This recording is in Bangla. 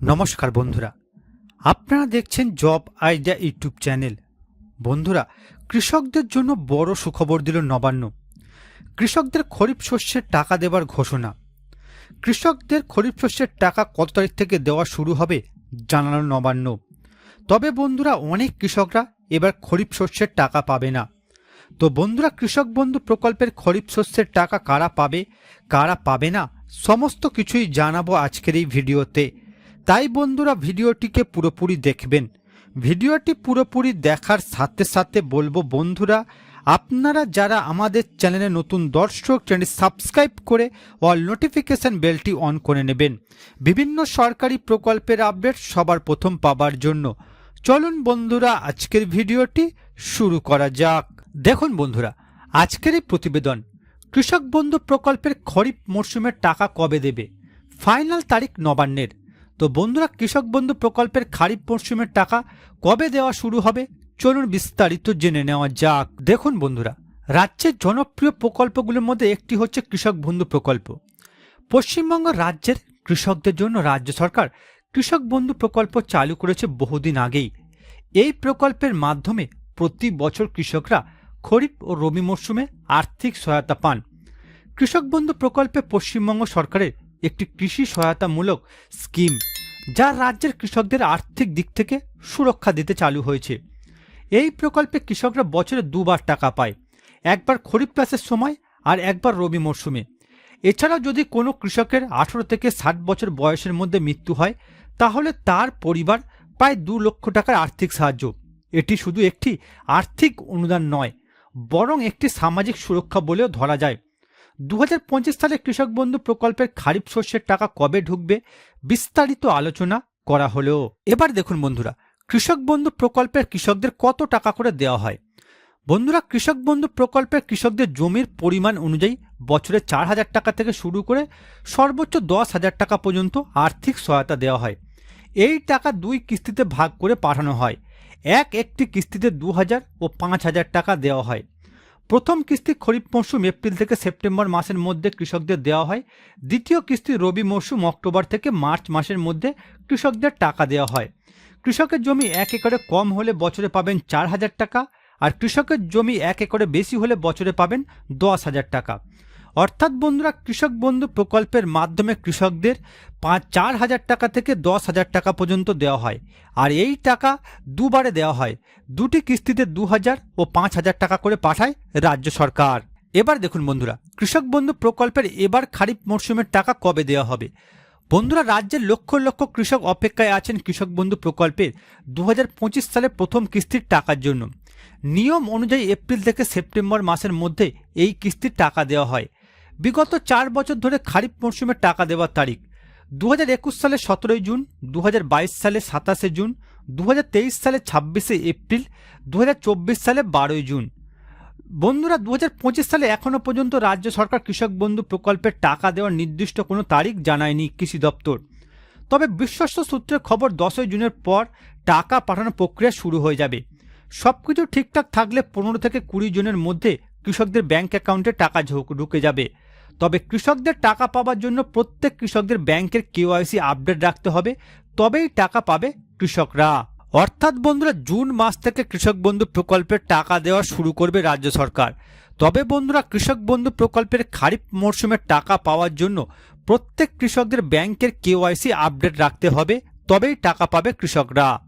নমস্কার বন্ধুরা। আপনারা দেখছেন জব আইডিয়া ইউটিউব চ্যানেল। বন্ধুরা, কৃষকদের জন্য বড় সুখবর দিল নবান্ন। কৃষকদের খরিফ শস্যের টাকা দেবার ঘোষণা। কৃষকদের খরিফ শস্যের টাকা কত তারিখ থেকে দেওয়া শুরু হবে জানালো নবান্ন। তবে বন্ধুরা, অনেক কৃষকরা এবার খরিফ শস্যের টাকা পাবে না। তো বন্ধুরা, কৃষক বন্ধু প্রকল্পের খরিফ শস্যের টাকা কারা পাবে কারা পাবে না, সমস্ত কিছুই জানাব আজকের এই ভিডিওতে। তাই বন্ধুরা ভিডিওটিকে পুরোপুরি দেখবেন। ভিডিওটি পুরোপুরি দেখার সাথে সাথে বলব বন্ধুরা, আপনারা যারা আমাদের চ্যানেলে নতুন দর্শক চ্যানেল সাবস্ক্রাইব করে অল নোটিফিকেশন বেলটি অন করে নেবেন। বিভিন্ন সরকারি প্রকল্পের আপডেট সবার প্রথম পাবার জন্য। চলুন বন্ধুরা, আজকের ভিডিওটি শুরু করা যাক। দেখুন বন্ধুরা, আজকের এই প্রতিবেদন। কৃষক বন্ধু প্রকল্পের খরিফ মরশুমের টাকা কবে দেবে? ফাইনাল তারিখ নবান্নের। তো বন্ধুরা, কৃষক বন্ধু প্রকল্পের খারিফ মরশুমের টাকা কবে দেওয়া শুরু হবে? চলুন বিস্তারিত জেনে নেওয়া যাক। দেখুন বন্ধুরা, রাজ্যের জনপ্রিয় প্রকল্পগুলোর মধ্যে একটি হচ্ছে কৃষক বন্ধু প্রকল্প। পশ্চিমবঙ্গ রাজ্যের কৃষকদের জন্য রাজ্য সরকার কৃষক বন্ধু প্রকল্প চালু করেছে বহুদিন আগেই। এই প্রকল্পের মাধ্যমে প্রতি বছর কৃষকরা খরিফ ও রবি মরশুমে আর্থিক সহায়তা পান। কৃষক বন্ধু প্রকল্পে পশ্চিমবঙ্গ সরকারের একটি কৃষি সহায়তামূলক স্কিম যা রাজ্যের কৃষকদের আর্থিক দিক থেকে সুরক্ষা দিতে চালু হয়েছে। এই প্রকল্পে কৃষকরা বছরে দুবার টাকা পায়, একবার খরিফ চাষের সময় আর একবার রবি মরশুমে। এছাড়াও যদি কোনো কৃষকের আঠেরো থেকে ষাট বছর বয়সের মধ্যে মৃত্যু হয়, তাহলে তার পরিবার প্রায় দু লক্ষ টাকার আর্থিক সাহায্য। এটি শুধু একটি আর্থিক অনুদান নয়, বরং একটি সামাজিক সুরক্ষা বলেও ধরা যায়। দু হাজার পঁচিশ সালে কৃষক বন্ধু প্রকল্পের খারিফ শস্যের টাকা কবে ঢুকবে বিস্তারিত আলোচনা করা হলেও এবার দেখুন বন্ধুরা, কৃষক বন্ধু প্রকল্পের কৃষকদের কত টাকা করে দেওয়া হয়? বন্ধুরা, কৃষক বন্ধু প্রকল্পের কৃষকদের জমির পরিমাণ অনুযায়ী বছরে চার হাজার টাকা থেকে শুরু করে সর্বোচ্চ দশ হাজার টাকা পর্যন্ত আর্থিক সহায়তা দেওয়া হয়। এই টাকা দুই কিস্তিতে ভাগ করে পাঠানো হয়। এক একটি কিস্তিতে দু হাজার ও পাঁচ হাজার টাকা দেওয়া হয়। প্রথম কিস্তি খরিফ মৌসুম এপ্রিল থেকে সেপ্টেম্বর মাসের মধ্যে কৃষকদের দেওয়া হয়। দ্বিতীয় কিস্তি রবি মৌসুম অক্টোবর থেকে মার্চ মাসের মধ্যে কৃষকদের টাকা দেওয়া হয়। কৃষকের জমি এক একরে কম হলে বছরে পাবেন চার হাজার টাকা আর কৃষকের জমি এক একরে বেশি হলে বছরে পাবেন দশ হাজার টাকা। অর্থাৎ বন্ধুরা, কৃষক বন্ধু প্রকল্পের মাধ্যমে কৃষকদের পাঁচ, চার হাজার টাকা থেকে দশ হাজার টাকা পর্যন্ত দেওয়া হয়। আর এই টাকা দুবারে দেওয়া হয়। দুটি কিস্তিতে দু হাজার ও পাঁচ হাজার টাকা করে পাঠায় রাজ্য সরকার। এবার দেখুন বন্ধুরা, কৃষক বন্ধু প্রকল্পের এবার খারিফ মরশুমের টাকা কবে দেওয়া হবে? বন্ধুরা, রাজ্যের লক্ষ লক্ষ কৃষক অপেক্ষায় আছেন কৃষক বন্ধু প্রকল্পের দু হাজার পঁচিশ সালে প্রথম কিস্তির টাকার জন্য। নিয়ম অনুযায়ী এপ্রিল থেকে সেপ্টেম্বর মাসের মধ্যে এই কিস্তির টাকা দেওয়া হয়। বিগত চার বছর ধরে খারিফ মরশুমের টাকা দেওয়ার তারিখ। দু হাজার একুশ সালে সতেরোই জুন দু হাজার বাইশ সালে সাতাশে জুন দু হাজার তেইশ সালে ছাব্বিশে এপ্রিল দু হাজার চব্বিশ সালে বারোই জুন। বন্ধুরা দু হাজার পঁচিশ সালে এখনও পর্যন্ত রাজ্য সরকার কৃষক বন্ধু প্রকল্পের টাকা দেওয়ার নির্দিষ্ট কোনো তারিখ জানায়নি কৃষি দপ্তর। তবে বিশ্বস্ত সূত্রের খবর, দশই জুনের পর টাকা পাঠানোর প্রক্রিয়া শুরু হয়ে যাবে। সব কিছু ঠিকঠাক থাকলে পনেরো থেকে কুড়ি জনের মধ্যে কৃষকদের ব্যাংক অ্যাকাউন্টে টাকা ঢুকে যাবে। তবে কৃষকদের টাকা পাওয়ার জন্য প্রত্যেক কৃষকদের ব্যাংকের কেওয়াইসি আপডেট রাখতে হবে, তবেই টাকা পাবে কৃষকরা। অর্থাৎ বন্ধুরা, জুন মাস থেকে কৃষক বন্ধু প্রকল্পের টাকা দেওয়া শুরু করবে রাজ্য সরকার। তবে বন্ধুরা, কৃষক বন্ধু প্রকল্পের খারিফ মরশুমের টাকা পাওয়ার জন্য প্রত্যেক কৃষকদের ব্যাংকের কেওয়াইসি আপডেট রাখতে হবে, তবেই টাকা পাবে কৃষকরা।